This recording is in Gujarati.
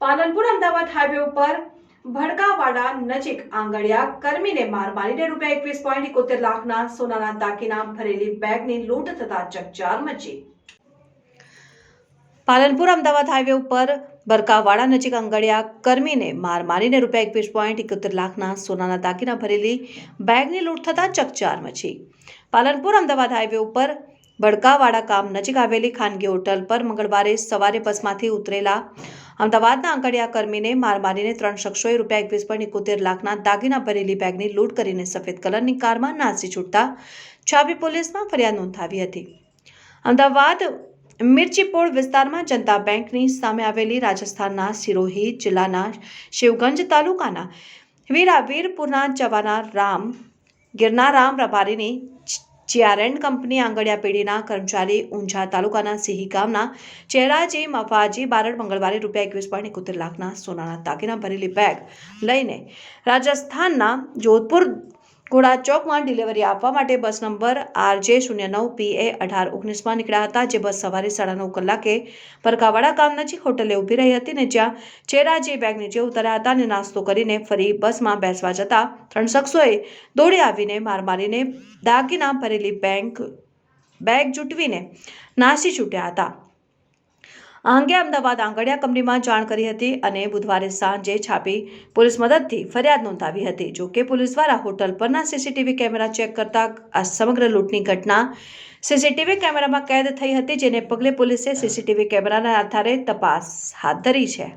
પાલનપુર અમદાવાદ હાઈવે ઉપર ભડકાવાડા નજીક આંગળિયા કર્મીને માર મારીને રૂપિયા એકવીસ પોઈન્ટ એકોતેર લાખના સોનાના દાગીના ભરેલી બેગની લૂંટ થતા ચકચાર મચી. પાલનપુર અમદાવાદ હાઈવે ઉપર બરકાવાડા નજીક અંગડિયા કર્મીને માર મારીને રૂપિયા એકવીસ પોઈન્ટ એકોતેર લાખના સોનાના દાગીના ભરેલી બેગની લૂંટ થતા ચકચાર મચી. પાલનપુર અમદાવાદ હાઈવે ઉપર બડકાવાડા ગામ નજીક આવેલી ખાનગી હોટલ પર મંગળવારે સવારે બસમાંથી ઉતરેલા અમદાવાદના આંકડિયા કર્મીને માર મારીને ત્રણ શખ્સોએ રૂપિયા એકવીસ પોઈન્ટ એકોતેર લાખના દાગીના ભરેલી બેગની લૂંટ કરીને સફેદ કલરની કારમાં નાસી છૂટતા છાબી પોલીસમાં ફરિયાદ નોંધાવી હતી. અમદાવાદ મિર્ચીપોળ વિસ્તારમાં જનતા બેંકની સામે આવેલી રાજસ્થાનના સિરોહી જિલ્લાના શિવગંજ તાલુકાના વીરા વીરપુરના જવાના રામ ગિરનારામ રબારીની ચિયારેન્ડ કંપની આંગડિયા પેઢીના કર્મચારી ઊંઝા તાલુકાના સિંહી ગામના ચેરાજી મફાજી બારડ મંગળવારે રૂપિયા એકવીસ પોઈન્ટ એકોતેર લાખના સોનાના દાગીના ભરેલી બેગ લઈને રાજસ્થાનના જોધપુર ઘોડા ચોકમાં ડિલિવરી આપવા માટે બસ નંબર આરજે શૂન્ય નવ પી એ અઢાર ઓગણીસમાં નીકળ્યા હતા, જે બસ સવારે સાડા નવ કલાકે પરકાવાડા ગામ નજીક હોટલે ઊભી રહી હતી ને જ્યાં ચેરાજી બેગ નીચે ઉતર્યા હતા અને નાસ્તો કરીને ફરી બસમાં બેસવા જતા ત્રણ શખ્સોએ દોડી આવીને માર મારીને દાગીના ભરેલી બેંક બેગ જૂટવીને નાસી છૂટ્યા હતા. આ અંગે અમદાવાદ આંગડિયા કંપનીમાં જાણ કરી હતી અને બુધવારે સાંજે છાપી પોલીસ મદદથી ફરિયાદ નોંધાવી હતી. જો કે પોલીસ દ્વારા હોટલ પરના સીસીટીવી કેમેરા ચેક કરતા આ સમગ્ર લૂંટની ઘટના સીસીટીવી કેમેરામાં કેદ થઈ હતી, જેને પગલે પોલીસે સીસીટીવી કેમેરાના આધારે તપાસ હાથ ધરી છે.